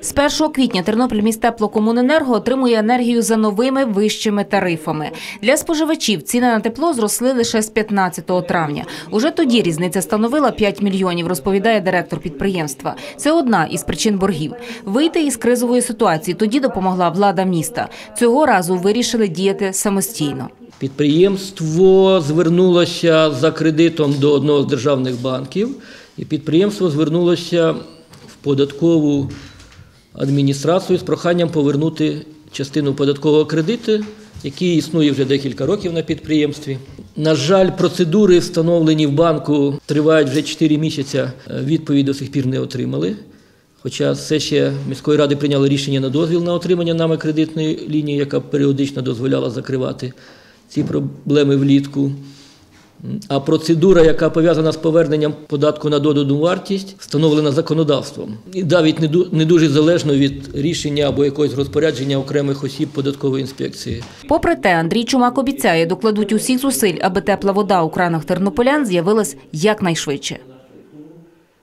З 1 квітня Тернопіль міст теплокомуненерго отримує енергію за новими вищими тарифами. Для споживачів ціни на тепло зросли лише з 15 травня. Уже тоді різниця становила 5 мільйонів, розповідає директор підприємства. Це одна із причин боргів. Вийти із кризової ситуації тоді допомогла влада міста. Цього разу вирішили діяти самостійно. Підприємство звернулося за кредитом до одного з державних банків, і підприємство звернулося податкову адміністрацію з проханням повернути частину податкового кредиту, який існує вже декілька років на підприємстві. На жаль, процедури, встановлені в банку, тривають вже 4 місяці. Відповідь до сих пір не отримали. Хоча сесія міської ради прийняла рішення на дозвіл на отримання нами кредитної лінії, яка періодично дозволяла закривати ці проблеми влітку. А процедура, яка пов'язана з поверненням податку на додану вартість, встановлена законодавством. І навіть не не дуже залежно від рішення або якогось розпорядження окремих осіб податкової інспекції. Попри те, Андрій Чумак обіцяє, докладуть усіх зусиль, аби тепла вода у кранах тернополян з'явилась якнайшвидше.